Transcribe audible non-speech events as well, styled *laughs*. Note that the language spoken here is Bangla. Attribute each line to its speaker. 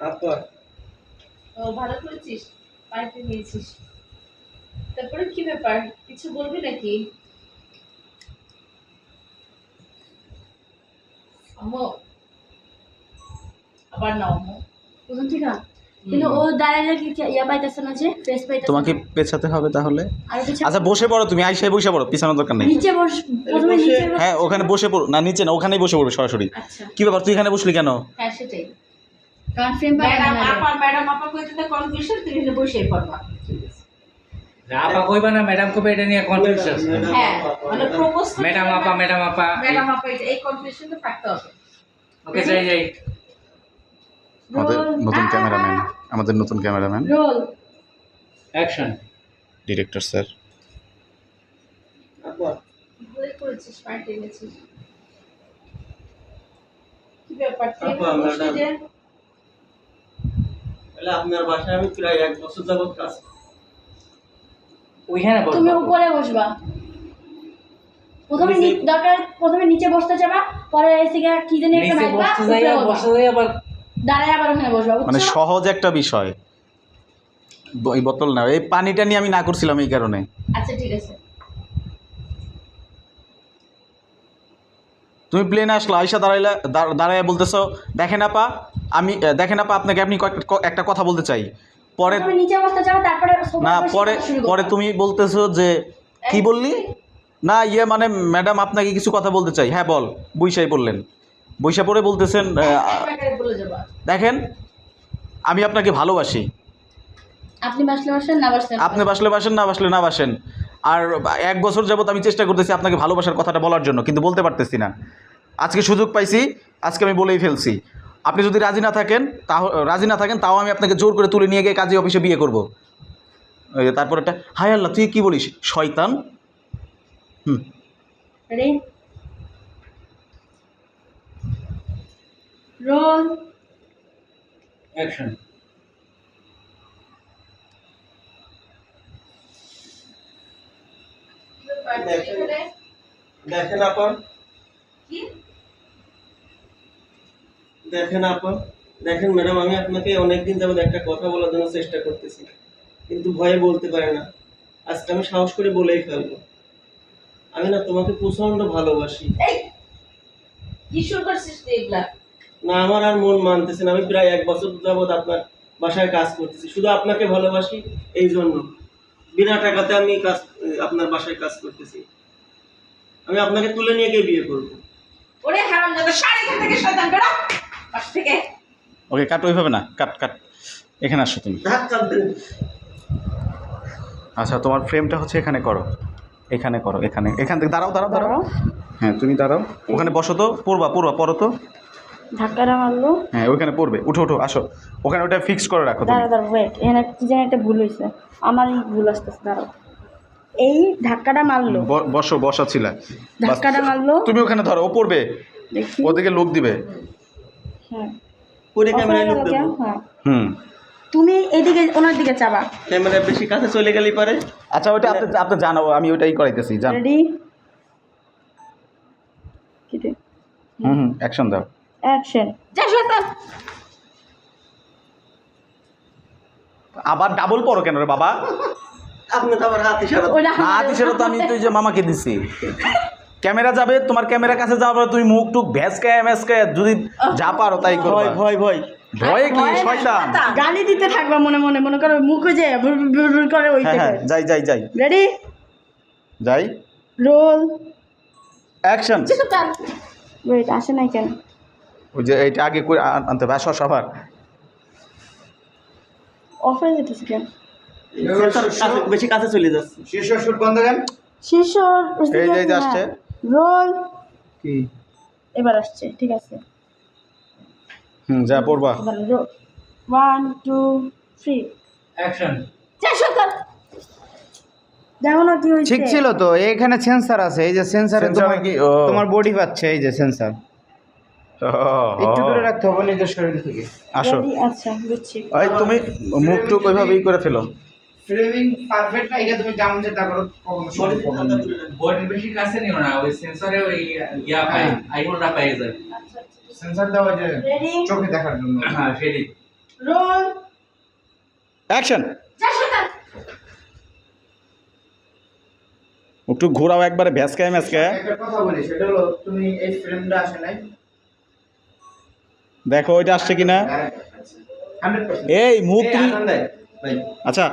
Speaker 1: আপা
Speaker 2: ও ভালো করেছিস। বাড়িতে নিয়েছিস। তারপরে কি ব্যাপার? কিছু বলবি নাকি? আবার না
Speaker 3: বুঝুন ঠিক আছে কিন্তু ও দাঁড়াইলে কি কি ইয়া পাইতেছে না যে ফেস পাইতেছে
Speaker 4: তোমাকে পেছাতে হবে তাহলে? আচ্ছা বসে পড়ো তুমি বসে পড়ো পিছানোর দরকার নেই।
Speaker 3: নিচে বস প্রথমে নিচে
Speaker 4: হ্যাঁ ওখানে বসে পড়ো। না নিচে না ওখানেই বসে পড়বে সরাসরি।
Speaker 3: আচ্ছা।
Speaker 4: কি ব্যাপার তুই এখানে বসলি কেন?
Speaker 2: হ্যাঁ সেটাই।
Speaker 3: কারণ ফ্রেম
Speaker 2: ম্যাডাম আপা ম্যাডাম আপা কইতে কনফিউশন এখানে বসে পড়বা।
Speaker 5: আপা কইবা না ম্যাডাম কবে এটা নিয়ে কনফিউশন
Speaker 2: হ্যাঁ মানে প্রপোজ
Speaker 5: ম্যাডাম আপা ম্যাডাম আপা
Speaker 2: ম্যাডাম আপা এই থাকতে হবে।
Speaker 5: ওকে যাই যাই।
Speaker 4: আমাদের নতুন ক্যামেরাম্যান আমাদের নতুন cameraman.
Speaker 3: Roll
Speaker 5: action
Speaker 4: director sir
Speaker 1: আপা।
Speaker 2: ভালোই করেছিস পার্টি এনেছিস কি ব্যাপার?
Speaker 1: আপা, ম্যাডাম। তাহলে আপনার বাসায় আমি প্রায় এক বছর যাবত কাজ
Speaker 5: ওইখানে
Speaker 3: তুমি উপরে বসবা। প্রথমে দরকার প্রথমে নিচে বসতে যাবা পরে এসে গিয়ে কি জানি একটা
Speaker 5: নিচে
Speaker 3: মাইবা
Speaker 5: বসতে যাই আবার
Speaker 3: দাঁড়ায় আবার ওখানে বসবা
Speaker 4: মানে সহজ একটা বিষয়। এই বোতল না এই পানিটা নিয়ে আমি না করছিলাম এই কারণে।
Speaker 2: আচ্ছা ঠিক আছে।
Speaker 4: তুমি প্লেনে আসলো আয়সা দাঁড়াইলা দাঁড়- দাঁড়াইয়া বলতেছো দেখেন আপা আমি দেখেন আপা আপনাকে আপনি একটা কথা বলতে চাই। পরে না পরে। পরে তুমি বলতেছো যে কি বললি? না ইয়ে মানে ম্যাডাম আপনাকে কিছু কথা বলতে চাই। হ্যাঁ বল। বৈশাই বললেন। বৈশা পরে বলতেছেন
Speaker 2: যাবা।
Speaker 4: দেখেন আমি আপনাকে ভালোবাসি।
Speaker 3: আপনি বাসলে বসেন না বসলেন
Speaker 4: আপনি বাসলে বাসেন না বাসলে না বাসেন। আর এক বছর যাবত আমি চেষ্টা করতেছি আপনাকে ভালোবাসার কথাটা বলার জন্য কিন্তু বলতে পারতেছি না। আজকে সুযোগ পাইছি আজকে আমি বলেই ফেলছি। আপনি যদি রাজি না থাকেন তাও রাজি না থাকেন তাও আমি আপনাকে জোর করে তুলে নিয়ে গিয়ে কাজী অফিসে বিয়ে করব। ওই যে তারপর একটা হায় আল্লাহ তুই কি বলিস? শয়তান? হুম।
Speaker 3: রোল
Speaker 5: অ্যাকশন
Speaker 2: কি ব্যাপার তুই
Speaker 1: দেখেন।
Speaker 2: এখানে
Speaker 1: দেখেন আপা
Speaker 2: কি
Speaker 1: দেখেন ম্যাডাম আমি আপনাকে অনেকদিন যাবত একটা কথা বলার জন্য চেষ্টা করতেছি। কিন্তু ভয়ে বলতে পারে না। আজকে আমি সাহস করে বলেই ফেলব। আমি না তোমাকে প্রচণ্ড ভালোবাসি।
Speaker 2: কি শুরু করছিস তুই এগুলা?
Speaker 1: না আমার আর মন মানতেছে না। আমি প্রায় এক বছর যাবত আপনার বাসায় কাজ করতেছি। শুধু আপনাকে ভালোবাসি এই জন্য। বিনা টাকাতে আমি কাজ আপনার বাসায় কাজ করতেছি। আমি আপনাকে তুলে নিয়ে গিয়ে বিয়ে করব।
Speaker 2: ওরে হারাম জাদা সাড়ে এখান থেকে শয়তান বেরো। বাস থেকে।
Speaker 4: ওকে কাট ওইভাবে না কাট কাট। এখানে আসো তুমি। আচ্ছা তোমার ফ্রেমটা হচ্ছে এখানে করো। এখানে করো এখানে। এখান থেকে দাঁড়াও দাঁড়াও। দাঁড়াও। হ্যাঁ তুমি দাঁড়াও। ওখানে বসো তো পড়বা পড়বা পড়ো তো।
Speaker 3: ধাক্কাটা মারলো?
Speaker 4: হ্যাঁ ওইখানে পড়বে। উঠো উঠো আসো। ওখানে ওটা ফিক্স করে রাখো
Speaker 3: দাঁড়া দাঁড়া ওয়েট এখানে কি জানি একটা ভুল হয়েছে। আমারই ভুল আসতেছে দাঁড়াও। এই ধাক্কাটা মারলো।
Speaker 4: ব- বসো বসা ছিল।
Speaker 3: ধাক্কাটা মারলো।
Speaker 4: তুমি ওখানে ধরো ও পড়বে। ওদিকে লোক দিবে।
Speaker 3: হ্যাঁ।
Speaker 1: পরে ক্যামেরায় লোক দেবো।
Speaker 3: হ্যাঁ।
Speaker 4: হুম।
Speaker 3: তুমি এদিকে ওনার দিকে চাবা।
Speaker 1: ক্যামেরা বেশি কাছে চলে গেলেই পারে।
Speaker 4: আচ্ছা ওইটা আপনি আপনি জানো আমি ওইটাই করাইতেছি জান।
Speaker 3: রেডি
Speaker 4: হুম হুম অ্যাকশন দাও।
Speaker 3: অ্যাকশন
Speaker 2: যা শয়তান
Speaker 4: আবার ডাবল পড়ো কেন রে বাবা?
Speaker 1: আপনি তো আমার হাত ইশারা
Speaker 4: না দিছিল তো আমি তুই যে মামাকে দিছি। ক্যামেরা যাবে তোমার ক্যামেরা কাছে যাবে তুমি মুখ টুক ভ্যাসকে ভ্যাসকে যদি যা পারো তাই করো
Speaker 1: ভয় ভয় ভয়।
Speaker 4: ভয়ে কি? শয়তান।
Speaker 3: গালি দিতে থাকবা মনে মনে মনে করো মুখে যে করে ওই
Speaker 4: হ্যাঁ হ্যাঁ যাই যাই যাই।
Speaker 3: রেডি
Speaker 4: যাই।
Speaker 3: রোল
Speaker 4: অ্যাকশন
Speaker 3: ওয়েট আসে নাই কেন?
Speaker 4: ওই যে এইটা আগে করে আনতে হবে আসো সবার
Speaker 3: অফ হয়ে যেতেছে কেন?
Speaker 1: বেশি কাছে চলে যাচ্ছে।
Speaker 4: শীর্ষ শুট বন্ধ কেন
Speaker 3: শীর্ষ
Speaker 4: এই যে- আসছে।
Speaker 3: রোল।
Speaker 4: কি?
Speaker 3: এবার আসছে ঠিক আছে।
Speaker 4: হুম যা পড়বা।
Speaker 3: ওয়ান টু থ্রি
Speaker 5: অ্যাকশন
Speaker 3: দেখো না কি হয়েছে।
Speaker 6: ঠিক ছিল তো এখানে সেন্সার আছে এই যে সেন্সারে তোমার
Speaker 4: কি?
Speaker 6: তোমার বডি পাচ্ছে এই যে সেন্সার *laughs* একটু দূরে রাখতে হবে নিজের শরীর থেকে।
Speaker 4: আসো।
Speaker 3: আচ্ছা বুঝছি।
Speaker 4: ওই তুমি মুখ টুক ওইভাবেই করে ফেলো।
Speaker 6: ফ্রেমিং পারফেক্ট না এটা তুমি যেমন যেটা করো।
Speaker 5: বডির বেশি কাছে নিও না ওই সেন্সরে ওই ইয়া পাই
Speaker 6: হ্যাঁ।
Speaker 5: পেয়ে যায়।
Speaker 3: আচ্ছা আচ্ছা
Speaker 6: দেওয়া যে চোখে দেখার জন্য।
Speaker 5: হ্যাঁ
Speaker 2: রোল
Speaker 4: অ্যাকশন একটু ঘোরাও একবারে ভ্যাসকায় ম্যাসকায়
Speaker 6: একটা কথা বলি সেটা হলো তুমি এই ফ্রেমটা আসে নাই
Speaker 4: দেখো ওইটা আসছে কিনা? এই মুখ তুমি আচ্ছা